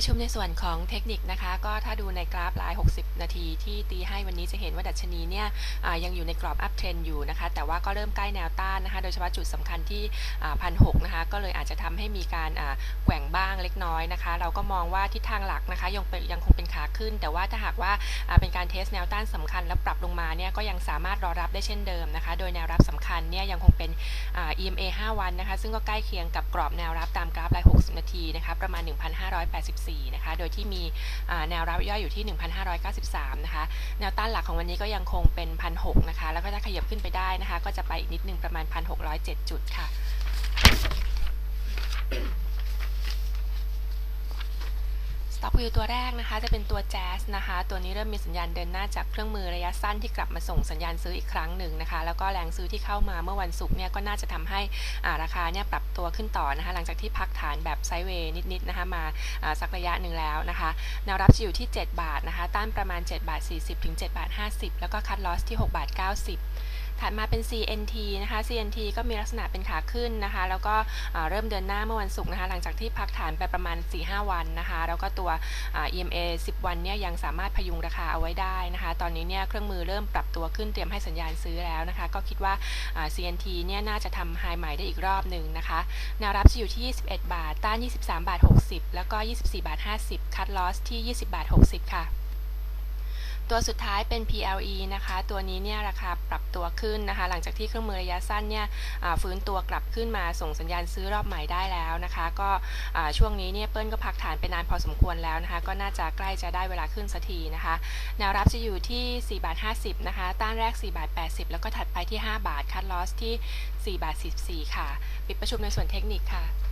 ประชุมในส่วนของเทคนิคนะคะ ก็ถ้าดูในกราฟลาย 60 นาทีที่ตีให้วันนี้จะเห็นว่าดัชนีเนี่ยยังอยู่ในกรอบอัพเทรนอยู่นะคะ แต่ว่าก็เริ่มใกล้แนวต้านนะคะ โดยเฉพาะจุดสำคัญที่พันหกนะคะ ก็เลยอาจจะทำให้มีการแกว่งบ้างเล็กน้อยนะคะ เราก็มองว่าทิศทางหลักนะคะยังยังคงเป็นขาขึ้น แต่ว่าถ้าหากว่าเป็นการเทสแนวต้านสำคัญ แล้วปรับลงมาเนี่ยก็ยังสามารถรอรับได้เช่นเดิมนะคะ โดยแนวรับสำ คัญเนี่ยยังคงเป็น EMA 5 วันนะคะ ซึ่งก็ใกล้เคียงกับกรอบแนวรับตามกราฟราย 60 นาทีนะคะ ประมาณ 1,584 นะคะ โดยที่มีแนวรับย่อยอยู่ที่ 1,593 นะคะ แนวต้านหลักของวันนี้ก็ยังคงเป็น 1,600 นะคะ แล้วก็ถ้าขยับขึ้นไปได้นะคะ ก็จะไปอีกนิดนึงประมาณ 1,607 จุดค่ะ สต็ อกวิวตัวแรกนะคะ จะเป็นตัวแจ๊สนะคะ ตัวนี้เริ่มมีสัญญาณเดินหน้าจากเครื่องมือระยะสั้นที่กลับมาส่งสัญญาณซื้ออีกครั้งหนึ่งนะคะ แล้วก็แรงซื้อที่เข้ามาเมื่อวันศุกร์เนี่ยก็น่าจะทำให้อ่าราคาเนี่ยปรับตัวขึ้นต่อนะคะ หลังจากที่พักฐานแบบไซเวย์นิดๆนะคะมาอ่าสักระยะหนึ่งแล้วนะคะแนวรับจะอยู่ที่ 7 บาทนะคะ ต้านประมาณ 7 บาท 40ถึง7บาท 50 แล้วก็คัดลอสที่ 6 บาท 90 ถัดมาเป็น CNT นะคะ CNT ก็มีลักษณะเป็นขาขึ้นนะคะ แล้วก็เริ่มเดินหน้าเมื่อวันศุกร์นะคะ หลังจากที่พักฐานไปประมาณ 4-5 วันนะคะ แล้วก็ตัว EMA 10 วันเนี่ยยังสามารถพยุงราคาเอาไว้ได้นะคะ ตอนนี้เนี่ยเครื่องมือเริ่มปรับตัวขึ้นเตรียมให้สัญญาณซื้อแล้วนะคะ ก็คิดว่าอ่า CNT เนี่ยน่าจะทำไฮใหม่ได้อีกรอบหนึ่งนะคะแนวรับจะอยู่ที่ 21 บาท ต้าน 23 บาท 60 แล้วก็ 24 บาท 50 คัดลอสที่ 20 บาท 60 ค่ะ ตัวสุดท้ายเป็น PLE นะคะ ตัวนี้เนี่ยราคาปรับตัวขึ้นนะคะ หลังจากที่เครื่องมือระยะสั้นเนี่ยฟื้นตัวกลับขึ้นมาส่งสัญญาณซื้อรอบใหม่ได้แล้วนะคะ ก็ช่วงนี้เนี่ยเปิ้ลก็พักฐานไปนานพอสมควรแล้วนะคะ ก็น่าจะใกล้จะได้เวลาขึ้นสักทีนะคะ แนวรับจะอยู่ที่4บาท50นะคะ ต้านแรก4บาท80 แล้วก็ถัดไปที่ 5 บาทคัดลอสที่4บาท44ค่ะ ปิดประชุมในส่วนเทคนิคค่ะ